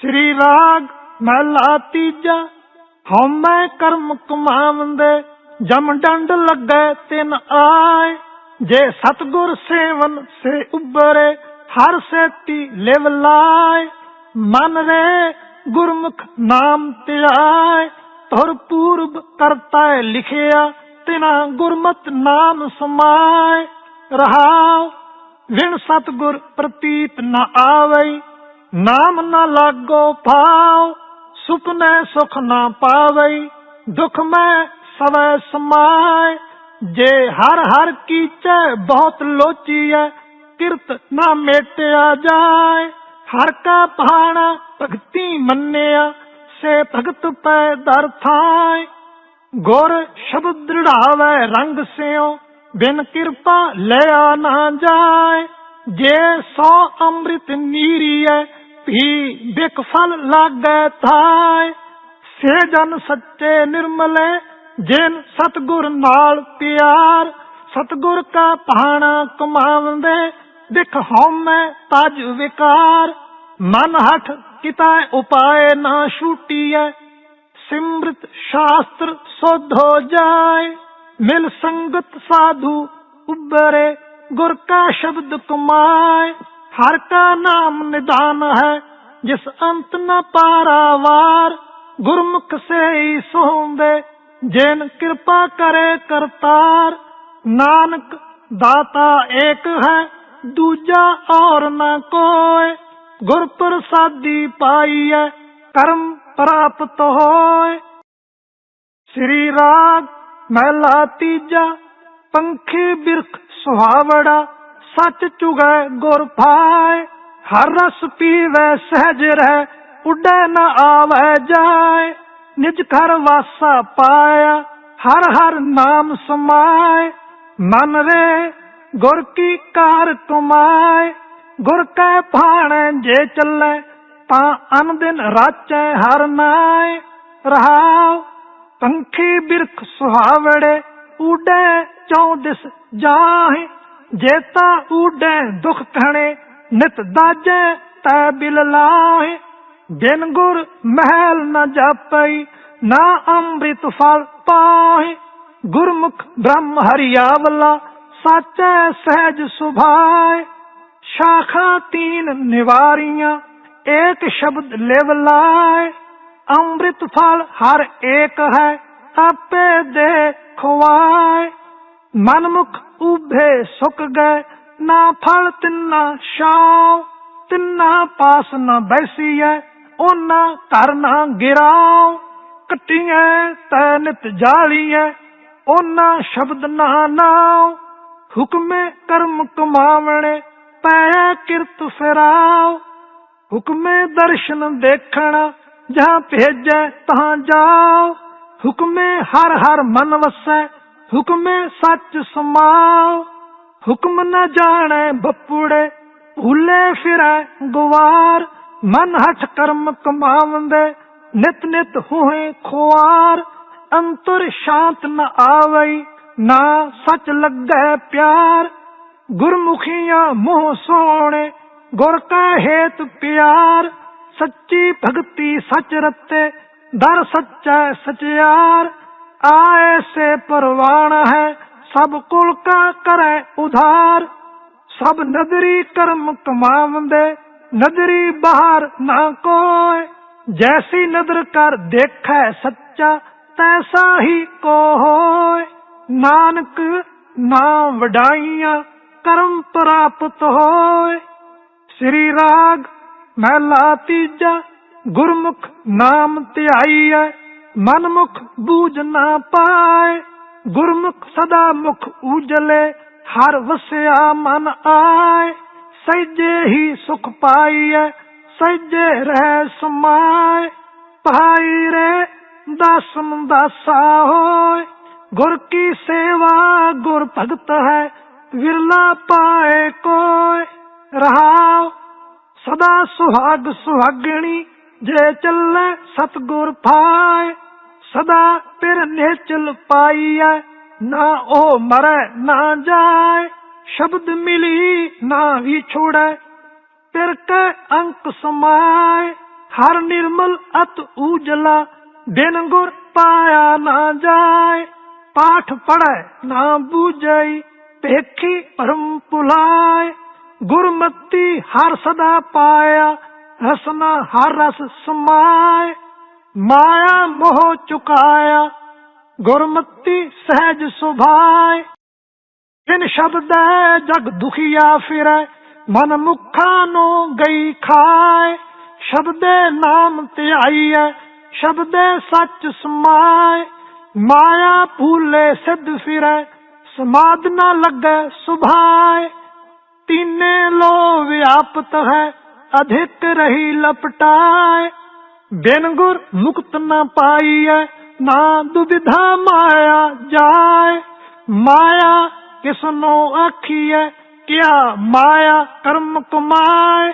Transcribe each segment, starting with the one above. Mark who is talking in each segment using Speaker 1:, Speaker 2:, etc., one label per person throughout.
Speaker 1: ਸ੍ਰੀ ਰਾਗ ਮਹਲਾ ਤੀਜਾ। ਹਉਮੈ ਕਰਮ ਕਮਾਵੰਦੇ, ਜਮ ਡੰਡ ਲੱਗੇ ਤਿਨ ਆਏ। ਜੇ ਸਤਗੁਰ ਸੇਵਨ ਸੇ ਉਬਰੇ ਹਰ ਸੇਤੀ ਲਿਵ ਲਾਏ। ਮਨ ਰੇ ਗੁਰਮੁਖ ਨਾਮ ਧਿਆਏ ਤੁਰ ਪੂਰਬ ਕਰਤਾ ਲਿਖਿਆ, ਤਿਨਾ ਗੁਰਮਤ ਨਾਮ ਸਮਾਏ। ਰਹਾਉ ਵਿਣ ਸਤਗੁਰ ਪ੍ਰਤੀਤ ਨ ਆਵਈ। ਨਾਮ ਨਾ ਲਾਗੋ ਪਾਉ ਸੁਪਨੇ ਸੁਖ ਨਾ ਪਾਵਈ, ਦੁਖ ਮੈਂ ਸਵੈ ਸਮਾਏ। ਜੇ ਹਰ ਹਰ ਕੀਚੈ, ਬਹੁਤ ਲੋਚੀਐ, ਕਿਰਤ ਨਾ ਮੇਟਿਆ ਜਾਏ। ਹਰ ਕਾ ਪਹਾਣਾ ਭਗਤੀ ਮੰਨਿਆ, ਸੇ ਭਗਤ ਪੈ ਦਰ ਥਾਏ। ਗੁਰ ਸ਼ਬਦ ਦ੍ਰਿੜਾਵੇ ਰੰਗ ਸਿਓ ਬਿਨ ਕਿਰਪਾ ਲਿਆ ਨਾ ਜਾਏ। ਜੇ ਸੋ ਅੰਮ੍ਰਿਤ ਨੀਰੀਐ ਵੀ ਬਿਕ ਫਲ ਲਾਗੈ ਥਾਏ। ਸੇ ਜਨ ਸੱਚੇ ਨਿਰਮਲੇ, ਜਿਨ ਸਤਗੁਰ ਨਾਲ ਪਿਆਰ। ਸਤਗੁਰ ਕਾ ਭਾਣਾ ਕਮਾਵੰਦੇ ਦਿਖ ਹਉਮੈ ਤਜ ਵਿਕਾਰ। ਮਨ ਹਠ ਕਿਤਾ ਉਪਾਏ ਨਾ ਛੂਟੀਐ, ਸਿਮਰਤ ਸ਼ਾਸਤਰ ਸੁਧ ਹੋ ਜਾਏ। ਮਿਲ ਸੰਗਤ ਸਾਧੂ ਉਬਰੇ ਗੁਰ ਕਾ ਸ਼ਬਦ ਕਮਾਏ। ਹਰ ਕਾ ਨਾਮ ਨਿਦਾਨ ਹੈ, ਜਿਸ ਅੰਤ ਨ ਪਾਰਾਵਾਰ, ਗੁਰਮੁਖ ਸੇ ਹੀ ਸੋਹੰਦੇ ਜਿਨ ਕਿਰਪਾ ਕਰੇ ਕਰਤਾਰ। ਨਾਨਕ ਦਾਤਾ ਏਕ ਹੈ, ਦੂਜਾ ਔਰ ਨਾ ਕੋਏ ਗੁਰ ਪ੍ਰਸਾਦੀ ਪਾਈਐ, ਕਰਮ ਪ੍ਰਾਪਤ ਹੋਏ ਸ੍ਰੀ ਰਾਗ, ਮਹਿਲਾ ਤੀਜਾ, ਪੰਖੀ ਬਿਰਖ ਸੁਹਾਵੜਾ। ਸੱਚ ਚੁਗੈ ਗੁਰ ਪਾਏ ਹਰ ਰਸ ਪੀਵੈ ਸਹਿਜ ਰਹਿ, ਉੱਡੇ ਨਾ ਆਵੈ ਜਾਏ ਨਿਜ ਘਰ ਵਾਸਾ ਪਾਇਆ, ਹਰ ਹਰ ਨਾਮ ਸਮਾਏ ਮਨ ਰੇ, ਗੁਰ ਕੀ ਕਾਰ ਕਮਾਏ ਗੁਰ ਕੈ ਭਾਣੈ ਜੇ ਚੱਲੇ, ਤਾਂ ਅਨ ਦਿਨ ਰਾਚੈ ਹਰ ਨਾਏ ਰਹਾਉ, ਪੰਖੀ ਬਿਰਖ ਸੁਹਾਵੜੇ, ਉਡੇ ਚੌ ਦਿਸ ਜਾਹੇ ਜੇਤਾ ਉਡੇ ਦੁਖ ਕਹਣੇ ਨਿਤ ਦਾਜੈ ਤੈ ਬਿਲ ਲਾਹੇ। ਬਿਨ ਗੁਰ ਮਹਿਲ ਨ ਜਾਪਈ, ਨਾ ਅੰਮ੍ਰਿਤ ਫਲ ਪਾਹੇ। ਗੁਰਮੁਖ ਬ੍ਰਹਮ ਹਰਿਆਵਲਾ, ਸਾਚੈ ਸਹਿਜ ਸੁਭਾਏ। ਸ਼ਾਖਾ ਤੀਨ ਨਿਵਾਰੀਆਂ, ਏਕ ਸ਼ਬਦ ਲਿਵ ਲਾਏ। ਅੰਮ੍ਰਿਤ ਫਲ ਹਰ ਏਕ ਹੈ, ਆਪੇ ਦੇ ਖਵਾਏ ਮਨਮੁਖ ਉਭੇ ਸੁਕ ਗਏ, ਨਾ ਫਲ ਤਿੰਨਾ ਸ਼ਾਉ ਤਿੰਨਾ ਪਾਸ ਨਾ ਬੈਸੀਐ ਉਹਨਾਂ ਘਰ ਨਾ ਗਿਰਾਉ, ਕਟੀਐ ਤੈ ਨਿਤ ਜਾਲੀਐ ਉਹਨਾਂ ਸ਼ਬਦ ਨਾ ਨਾਉ, ਹੁਕਮੇ ਕਰਮ ਕਮਾਵਣੇ ਪੈ ਕਿਰਤ ਫਿਰਾਉ, ਹੁਕਮੇ ਦਰਸ਼ਨ ਦੇਖਣ, ਜਾਂ ਭੇਜੈ ਤਾਂ ਜਾਓ ਹੁਕਮੇ ਹਰ ਹਰ ਮਨ ਵਸੈ ਹੁਕਮੇ ਸੱਚ ਸਮਾਓ। ਹੁਕਮ ਨਾ ਜਾਣੈ ਬੱਪੂੜੇ, ਭੁੱਲੇ ਫਿਰੈ ਗਵਾਰ। ਮਨ ਹਠ ਕਰਮ ਕਮਾਵੰਦੇ, ਨਿਤ ਨਿਤ ਹੋਏ ਖੁਆਰ। ਅੰਤਰ ਸ਼ਾਂਤ ਨ ਆਵਈ, ਨਾ ਸੱਚ ਲੱਗੈ ਪਿਆਰ। ਗੁਰਮੁਖੀਆਂ ਮੋਹ ਸੋਣੇ, ਗੁਰ ਕਾ ਹੇਤ ਪਿਆਰ। ਸੱਚੀ ਭਗਤੀ ਸਚ ਰਤੇ, ਦਰ ਸੱਚੈ ਸਚਿਆਰ। ਆਏ ਸੇ ਪਰਵਾਣ ਹੈ, ਸਭ ਕੁਲ ਕਾ ਕਰੈ ਉਧਾਰ। ਸਭ ਨਦਰੀ ਕਰਮ ਕਮਾਵੰਦੇ, ਨਦਰੀ ਬਾਹਰ ਨਾ ਕੋਏ ਜੈਸੀ ਨਦਰ ਕਰ ਦੇਖੈ ਸੱਚਾ, ਤੈਸਾ ਹੀ ਕੋ ਹੋਏ ਨਾਨਕ ਨਾਮ ਵਡਾਈਆਂ, ਕਰਮ ਪ੍ਰਾਪਤ ਹੋਏ ਸ੍ਰੀ ਰਾਗ, ਮਹਿਲਾ ਤੀਜਾ, ਗੁਰਮੁਖ ਨਾਮ ਧਿਆਈਐ। ਮਨਮੁਖ ਬੂਝ ਨਾ ਪਾਏ, ਗੁਰਮੁਖ ਸਦਾ ਮੁਖ ਉਜਲੇ, ਹਰ ਵਸਿਆ ਮਨ ਆਏ। ਸਹਿਜੇ ਹੀ ਸੁਖ ਪਾਈਐ, ਸਹਿਜੇ ਰਹਿ ਸਮਾਏ। ਭਾਈ ਰੇ, ਦਸਮ ਦਾਸਾ ਹੋਏ। ਗੁਰ ਕੀ ਸੇਵਾ, ਗੁਰ ਭਗਤ ਹੈ, ਵਿਰਲਾ ਪਾਏ ਕੋਏ। ਰਹਾਉ ਸਦਾ ਸੁਹਾਗ ਸੁਹਾਗਣੀ ਜੇ ਚੱਲੇ ਸਤਗੁਰ ਪਾਏ, ਸਦਾ ਪਿਰ ਨਿਚਲ ਪਾਈਐ, ਨਾ ਉਹ ਮਰੈ, ਨਾ ਜਾਏ, ਸ਼ਬਦ ਮਿਲੀ ਨਾ ਵੀ ਛੋੜੈ ਪਿਰ ਕੈ ਅੰਕ ਸਮਾਏ, ਹਰ ਨਿਰਮਲ ਅਤ ਉਜਲਾ ਬਿਨ ਗੁਰ ਪਾਇਆ ਨਾ ਜਾਏ, ਪਾਠ ਪੜੈ ਨਾ ਬੂਝਈ, ਭੇਖੀ ਪਰਮ ਪੁਲਾਏ ਗੁਰਮਤੀ ਹਰ ਸਦਾ ਪਾਇਆ ਰਸਨਾ ਹਰ ਰਸ ਸਮਾਏ, ਮਾਇਆ ਮੋਹ ਚੁਕਾਇਆ, ਗੁਰਮਤੀ ਸਹਿਜ ਸੁਭਾਏ। ਇਨ ਸ਼ਬਦੈ ਜਗ ਦੁਖੀਆ ਫਿਰੈ, ਮਨ ਮੁਖਾਂ ਨੂੰ ਗਈ ਖਾਏ। ਸ਼ਬਦੇ ਨਾਮ ਧਿਆਈਐ, ਸ਼ਬਦੇ ਸੱਚ ਸਮਾਏ। ਮਾਇਆ ਭੂਲੇ ਸਿੱਧ ਫਿਰੈ, ਸਮਾਦ ਨਾ ਲੱਗੈ ਸੁਭਾਏ। ਤੀਨੇ ਲੋ ਵਿਆਪਤ ਹੈ ਅਧਿਕ ਰਹੀ ਲਪਟਾਏ। ਬਿਨ ਗੁਰ ਮੁਕਤ ਨਾ ਪਾਈਐ, ਨਾ ਦੁਬਿਧਾ ਮਾਇਆ ਜਾਏ। ਮਾਇਆ ਕਿਸ ਨੂੰ ਆਖੀਐ, ਕਿਆ ਮਾਇਆ ਕਰਮ ਕਮਾਏ।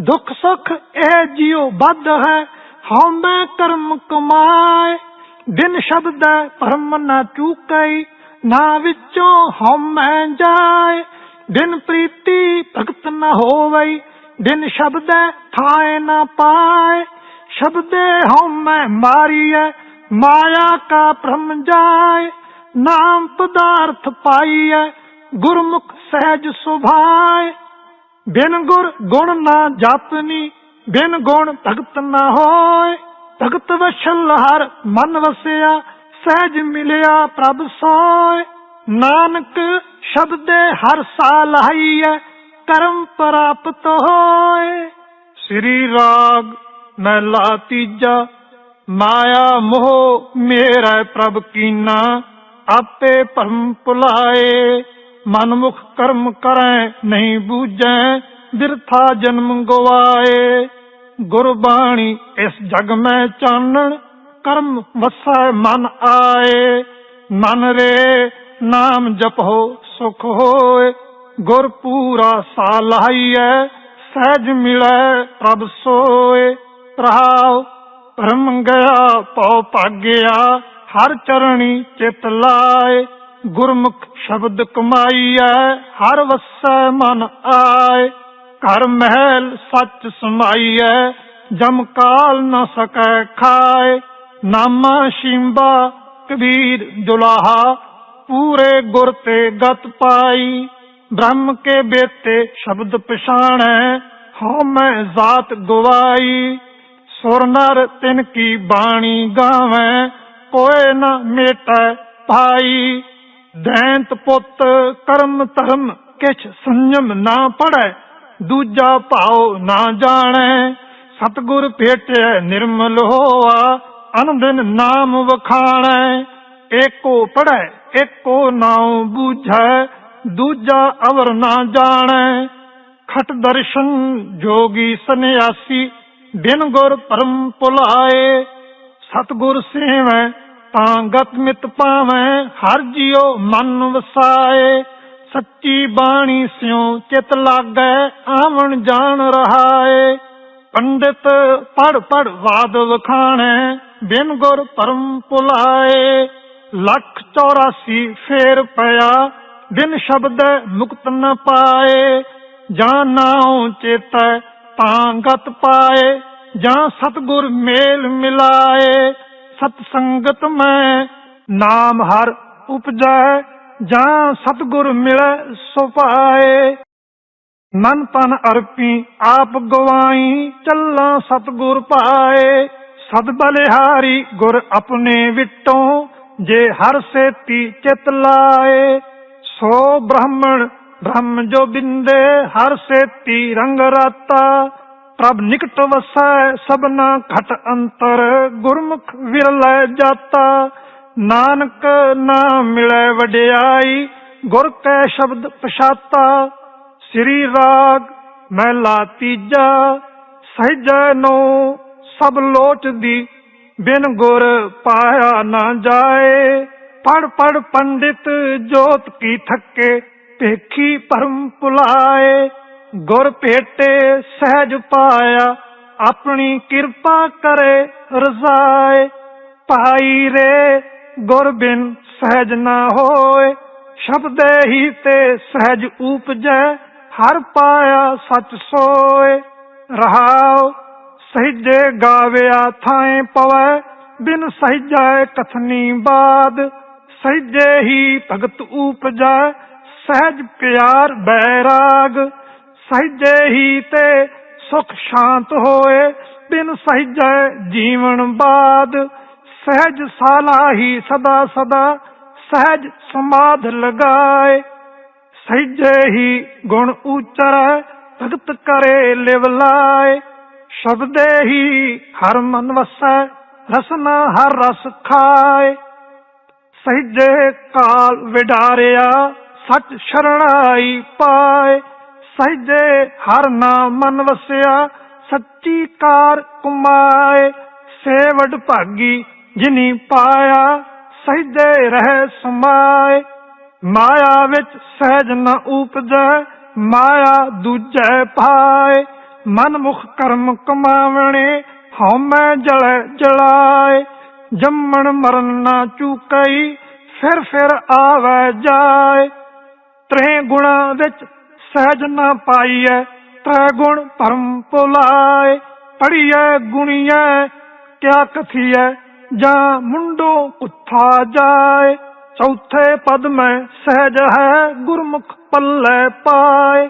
Speaker 1: ਦੁੱਖ ਸੁਖ ਇਹ ਜਿਉ ਵੱਧ ਹੈ ਹਉ ਮੈਂ ਕਰਮ ਕਮਾਏ। ਦਿਨ ਸ਼ਬਦ ਭਰਮ ਨਾ ਚੂਕਈ, ਨਾ ਵਿੱਚੋਂ ਹਉ ਜਾਏ। ਦਿਨ ਪ੍ਰੀਤੀ ਭਗਤ ਨਾ ਹੋਵਈ ਬਿਨ ਸ਼ਬਦੈ ਥਾਏ ਨਾ ਪਾਏ। ਸ਼ਬਦੇ ਹਉ ਮੈਂ ਮਾਰੀਐ, ਮਾਇਆ ਕਾ ਭ੍ਰਮ ਜਾਏ। ਨਾਮ ਪਦਾਰਥ ਪਾਈਐ, ਗੁਰਮੁਖ ਸਹਿਜ ਸੁਭਾਏ। ਬਿਨ ਗੁਰ ਗੁਣ ਨਾ ਜਾਪਨੀ, ਬਿਨ ਗੁਣ ਭਗਤ ਨਾ ਹੋਏ। ਭਗਤ ਵਸ਼ਲ ਹਰ ਮਨ ਵਸਿਆ, ਸਹਿਜ ਮਿਲਿਆ ਪ੍ਰਭ ਸੋਏ। ਨਾਨਕ ਸ਼ਬਦੇ ਹਰ ਸਾਲ ਹਾਈਐ ਕਰਮ ਪ੍ਰਾਪਤ ਹੋਏ। ਸ੍ਰੀ ਰਾਗ ਮਹਿਲਾ ਤੀਜਾ, ਮਾਇਆ ਮੋਹ ਮੇਰਾ ਪ੍ਰਭ ਕੀਨਾ, ਆਪੇ ਭਰਮ ਭੁਲਾਏ। ਮਨਮੁਖ ਕਰਮ ਕਰੈ, ਨਹੀਂ ਬੂਝੈ, ਬਿਰਥਾ ਜਨਮ ਗਵਾਏ। ਗੁਰਬਾਣੀ ਇਸ ਜਗ ਮੈਂ ਚਾਨਣ, ਕਰਮ ਵਸੈ ਮਨ ਆਏ। ਮਨ ਰੇ ਨਾਮ ਜਪੋ ਸੁਖ ਹੋਏ। ਗੁਰ ਪੂਰਾ ਸਾਲਾਈਐ ਸਹਿਜ ਮਿਲੈ ਪ੍ਰਭ ਸੋਏ। ਰਹਾਉ, ਭਰਮ ਗਿਆ ਪਉ ਭਾਗਿਆ, ਹਰ ਚਰਣੀ ਚਿਤ ਲਾਏ। ਗੁਰਮੁਖ ਸ਼ਬਦ ਕਮਾਈਐ, ਹਰ ਵਸੈ ਮਨ ਆਏ। ਘਰ ਮਹਿਲ ਸੱਚ ਸਮਾਈਐ, ਜਮ ਕਾਲ ਨ ਸਕੈ ਖਾਏ। ਨਾਮਾ ਸ਼ਿੰਬਾ, ਕਬੀਰ ਦੁਲਾਹਾ, ਪੂਰੇ ਗੁਰ ਤੇ ਗਤ ਪਾਈ। ਬ੍ਰਹਮ ਕੇ ਬੇਤੇ ਸ਼ਬਦ ਪਛਾਣੈ, ਹਉ ਮੈਂ ਜ਼ਾਤ ਗਵਾਈ। ਸੁਰ ਨਰ ਤਿਨ ਕੀ ਬਾਣੀ ਗਾਵੇਂ ਕੋਏ ਨਾ ਮੇਟੈ ਭਾਈ ਦੈਂਤ ਪੁੱਤ ਕਰਮ ਧਰਮ ਕਿਛ ਸੰਜਮ ਨਾ ਪੜੈ, ਦੂਜਾ ਭਾਉ ਨਾ ਜਾਣੈ। ਸਤਗੁਰ ਭੇਟਿਆ ਨਿਰਮਲ ਹੋਆ, ਅਨੰਦਨ ਨਾਮ ਵਖਾਣੈ। ਏਕੋ ਪੜੈ, ਏਕੋ ਨਾਉ ਬੂਝੈ ਦੂਜਾ ਅਵਰ ਨਾ ਜਾਣੈ। ਖਟ ਦਰਸ਼ਨ ਜੋਗੀ ਸੰਿਆਸੀ ਬਿਨ ਗੁਰ ਪਰਮ ਭੁਲਾਏ ਸਤਗੁਰ ਸੇਵੈ, ਤਾਂ ਗਤ ਮਿਤ ਪਾਵੈ, ਹਰ ਜਿਉ ਮਨ ਵਸਾਏ। ਸੱਚੀ ਬਾਣੀ ਸਿਉ ਚਿਤ ਲਾਗੈ, ਆਵਣ ਜਾਣ ਰਹਾਏ। ਪੰਡਿਤ ਪੜ ਪੜ ਵਾਦ ਵਖਾਣੈ, ਬਿਨ ਗੁਰ ਪਰਮ ਭੁਲਾਏ ਲੱਖ 84 ਫੇਰ ਪਿਆ ਬਿਨ ਸ਼ਬਦ ਮੁਕਤ ਨ ਪਾਏ, ਜਾਂ ਨਾਉ ਚੇਤੈ ਤਾਂ ਗਤ ਪਾਏ, ਜਾਂ ਸਤਗੁਰ ਮੇਲ ਮਿਲਾਏ, ਸਤ ਸੰਗਤ ਮੈਂ ਨਾਮ ਹਰ ਉਪਜੈ, ਜਾਂ ਸਤਗੁਰ ਮਿਲੈ ਸੋ ਪਾਏ। ਮਨ ਤਨ ਅਰਪੀ ਆਪ ਗਵਾਈ, ਚੱਲਾਂ ਸਤਗੁਰ ਪਾਏ। ਸਦ ਬਲਿਹਾਰੀ ਗੁਰ ਆਪਣੇ ਵਿਟੋਂ, ਜੇ ਹਰ ਸੇਤੀ ਚਿਤ ਲਾਏ ਸੋ ਬ੍ਰਾਹਮਣ, ਬ੍ਰਹਮ ਜੋ ਬਿੰਦੇ, ਹਰ ਸੇਤੀ ਰੰਗ ਰਾਤਾ। ਪ੍ਰਭ ਨਿਕਟ ਵਸੈ, ਸਭਨਾ ਘਟ ਅੰਤਰ, ਗੁਰਮੁਖ ਵਿਰਲੇ ਜਾਤਾ। ਨਾਨਕ ਨਾ ਮਿਲੈ ਵਡਿਆਈ, ਗੁਰ ਕੈ ਸ਼ਬਦ ਪਛਾਤਾ। ਸ੍ਰੀ ਰਾਗ ਮਹਿਲਾ ਤੀਜਾ। ਸਹਿਜੈ ਨੋ, ਸਭ ਲੋਚਦੀ ਬਿਨ ਗੁਰ ਪਾਇਆ ਨਾ ਜਾਏ। ਪੜ ਪੜ ਪੰਡਿਤ ਜੋਤ ਕੀ ਥੱਕੇ, ਭੇਖੀ ਭਰਮ ਭੁਲਾਏ, ਗੁਰ ਭੇਟੇ ਸਹਿਜ ਪਾਇਆ, ਆਪਣੀ ਕਿਰਪਾ ਕਰੇ ਰਜ਼ਾਏ। ਭਾਈ ਰੇ, ਗੁਰ ਬਿਨ ਸਹਿਜ ਨਾ ਹੋਏ, ਸ਼ਬਦੇ ਹੀ ਤੇ ਸਹਿਜ ਉਪਜੈ, ਹਰ ਪਾਇਆ ਸਚ ਸੋਏ। ਰਹਾਉ, ਸਹਿਜੇ ਗਾਵਿਆ ਥਾਏ ਪਵੈ, ਬਿਨ ਸਹਿਜੈ ਕਥਨੀ ਬਾਦ ਸਹਿਜੇ ਹੀ ਭਗਤ ਉਪਜੈ, ਸਹਿਜ ਪਿਆਰ ਬੈਰਾਗ। ਸਹਿਜੇ ਹੀ ਤੇ ਸੁਖ ਸ਼ਾਂਤ ਹੋਏ, ਬਿਨ ਸਹਿਜੈ ਜੀਵਨ ਬਾਦ। ਸਹਿਜ ਸਾਲਾਹੀ ਸਦਾ ਸਦਾ, ਸਹਿਜ ਸਮਾਧ ਲਗਾਏ। ਸਹਿਜੇ ਹੀ ਗੁਣ ਉਚਰੈ, ਭਗਤ ਕਰੇ ਲਿਵ ਲਾਏ। ਸ਼ਬਦੇ ਹੀ ਹਰ ਮਨ ਵਸੈ, ਰਸਨਾ ਹਰ ਰਸ ਖਾਏ। ਸਹਿਜੇ ਕਾਲ ਵਿਡਾਰਿਆ, ਸੱਚ ਸ਼ਰਣਾਈ ਪਾਏ। ਸਹਿਜੇ ਹਰ ਨਾਮ ਮਨ ਵਸਿਆ, ਸੱਚੀ ਕਾਰ ਕੁਮਾਏ। ਸੇਵਡ ਭਾਗੀ ਜਿਨੀ ਪਾਇਆ, ਸਹਿਜੇ ਰਹਿ ਸਮਾਏ। ਮਾਇਆ ਵਿੱਚ ਸਹਿਜ ਨ ਉਪਜੈ, ਮਾਇਆ ਦੂਜੈ ਪਾਏ। ਮਨ ਮੁਖ ਕਰਮ ਕਮਾਵਣੇ, ਹਉਮੈ ਜਲੈ ਜਲਾਏ। ਜੰਮਣ ਮਰਨ ਨਾ ਚੂਕਈ, ਫਿਰ ਫਿਰ ਆਵੈ ਜਾਏ। ਤ੍ਰੇ ਗੁਣਾ ਵਿੱਚ ਸਹਿਜ ਨਾ ਪਾਈਐ ਤ੍ਰੈ ਗੁਣ ਭਰਮ ਭੁਲਾਏ ਪੜੀਐ ਗੁਣੀਐ, ਕਿਆ ਕਥੀਐ, ਜਾਂ ਮੁੰਡੋ ਕੁੱਥਾ ਜਾਏ। ਚੌਥੇ ਪਦ ਮੈਂ ਸਹਿਜ ਹੈ, ਗੁਰਮੁਖ ਪੱਲੇ ਪਾਏ।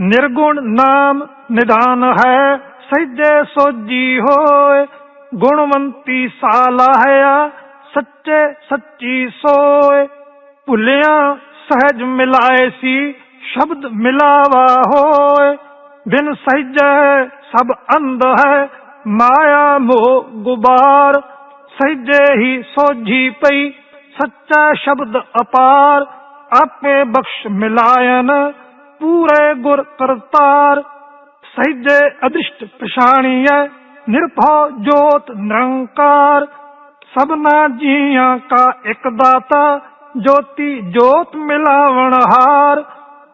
Speaker 1: ਨਿਰਗੁਣ ਨਾਮ ਨਿਦਾਨ ਹੈ ਸਹਿਜੇ ਸੋਜੀ ਹੋਏ। ਗੁਣਵੰਤੀ ਸਾਲਾਹਿਆ ਸੱਚੇ ਸੱਚੀ ਸੋਏ। ਭੁੱਲਿਆ ਸਹਿਜ ਮਿਲਾਏ ਸੀ, ਸ਼ਬਦ ਮਿਲਾਵਾ ਹੋਏ। ਬਿਨ ਸਹਿਜੈ ਸਭ ਅੰਧ ਹੈ, ਮਾਇਆ ਮੋਹ ਗੁਬਾਰ। ਸਹਿਜੇ ਹੀ ਸੋਝੀ ਪਈ, ਸੱਚਾ ਸ਼ਬਦ ਅਪਾਰ। ਆਪੇ ਬਖਸ਼ ਮਿਲਾਇਨ, ਪੂਰੇ ਗੁਰ ਕਰਤਾਰ। ਸਹਿਜੇ ਅਦ੍ਰਿਸ਼ਟ ਪਛਾਣੀਐ ਨਿਰਭਉ ਜੋਤ ਨਿਰੰਕਾਰ, ਸਭਨਾ ਜੀਆਂ ਕਾ ਇੱਕ ਦਾਤਾ, ਜੋਤੀ ਜੋਤ ਮਿਲਾਵਣ ਹਾਰ।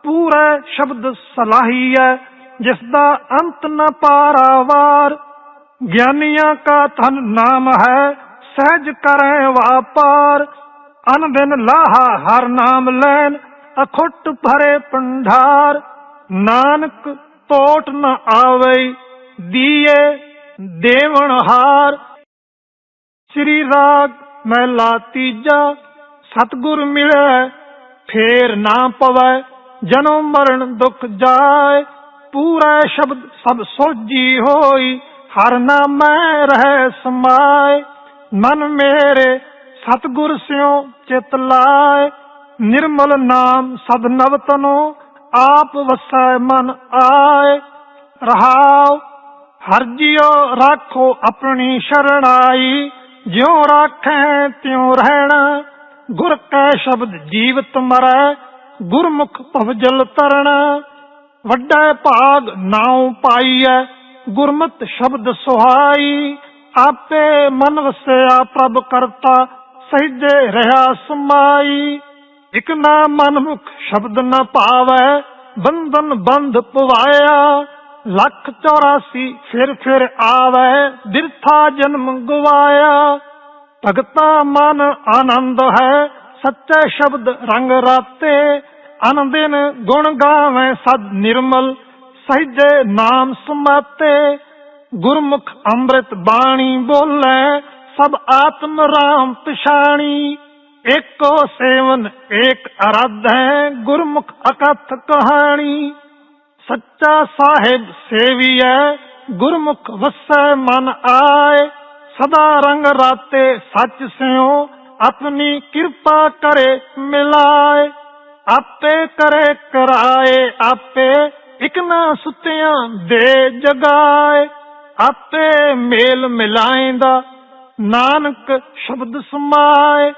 Speaker 1: ਪੂਰੇ ਸ਼ਬਦ ਸਲਾਹੀਐ, ਜਿਸ ਦਾ ਅੰਤ ਨ ਪਾਰਾਵਾਰ। ਗਿਆਨੀਆਂ ਕਾ ਧਨ ਨਾਮ ਹੈ, ਸਹਿਜ ਕਰੈ ਵਾਪਾਰ। ਅਨ ਦਿਨ ਲਾਹਾ ਹਰ ਨਾਮ ਲੈਨ, ਅਖੁੱਟ ਭਰੇ ਪੰਢਾਰ ਨਾਨਕ ਤੋਟ ਨ ਆਵੇ, ਦੀਏ ਦੇਵਨ ਹਾਰ। ਸ੍ਰੀ ਰਾਗ ਮਹਿਲਾ ਤੀਜਾ, ਸਤਗੁਰ ਮਿਲੈ, ਫੇਰ ਨਾ ਪਵੈ ਜਨੋ ਮਰਨ ਦੁਖ ਜਾਏ। ਪੂਰਾ ਸ਼ਬਦ ਸਭ ਸੋਜੀ ਹੋਈ, ਹਰ ਨਾਮੈ ਰਹਿ ਸਮਾਏ। ਮਨ ਮੇਰੇ ਸਤਗੁਰ ਸਿਓ ਚਿਤ ਲਾਏ। ਨਿਰਮਲ ਨਾਮ ਸਦ ਨਵਤਨੋ ਆਪ ਵਸੈ ਮਨ ਆਏ। ਰਹਾਉ ਹਰ ਜਿਉ ਰਾਖੋ ਆਪਣੀ ਸ਼ਰਣਾਈ, ਜਿਉ ਰਾਖੈ ਤਿਉ ਰਹਿਣਾ। ਗੁਰ ਕੈ ਸ਼ਬਦ ਜੀਵਤ ਮਰੈ, ਗੁਰਮੁਖ ਭਵਜਲ ਤਰਣਾ। ਵੱਡਾ ਭਾਗ ਨਾਉ ਪਾਈਐ, ਗੁਰਮਤ ਸ਼ਬਦ ਸੁਹਾਈ। ਆਪੇ ਮਨ ਵਸਿਆ ਪ੍ਰਭ ਕਰਤਾ, ਸਹਿਜੇ ਰਹਾ ਸਮਾਈ। ਇਕ ਨਾ ਮਨ ਮੁਖ ਸ਼ਬਦ ਨਾ ਪਾਵੈ, ਬੰਧਨ ਬੰਧ ਪਵਾਇਆ। ਲੱਖ 84 ਫਿਰ ਫਿਰ ਆਵੈ, ਬਿਰਥਾ ਜਨਮ ਗਵਾਇਆ। ਭਗਤਾ ਮਨ ਆਨੰਦ ਹੈ, ਸੱਚੇ ਸ਼ਬਦ ਰੰਗ ਰਾਤੇ। ਅਨੰਦਿਨ ਗੁਣ ਗਾਵੇਂ ਸਦ ਨਿਰਮਲ, ਸਹਿਜੇ ਨਾਮ ਸਮਾਤੇ। ਗੁਰਮੁਖ ਅੰਮ੍ਰਿਤ ਬਾਣੀ ਬੋਲੇ, ਸਭ ਆਤਮ ਰਾਮ ਪਛਾਣੀ। ਏਕੋ ਸੇਵਨ ਏਕ ਅਰਧ ਹੈ ਗੁਰਮੁਖ ਅਕਥ ਕਹਾਣੀ। ਸੱਚਾ ਸਾਹਿਬ ਸੇਵੀਐ, ਗੁਰਮੁਖ ਵਸੈ ਮਨ ਆਏ। ਸਦਾ ਰੰਗ ਰਾਤੇ ਸੱਚ ਸਿਓ ਆਪਣੀ ਕਿਰਪਾ ਕਰੇ ਮਿਲਾਏ। ਆਪੇ ਕਰੇ ਕਰਾਏ, ਆਪੇ ਇਕ ਸੁਤਿਆਂ ਦੇ ਜਗਾਏ। ਆਪੇ ਮੇਲ ਮਿਲਾਏਂਦਾ, ਨਾਨਕ ਸ਼ਬਦ ਸਮਾਏ।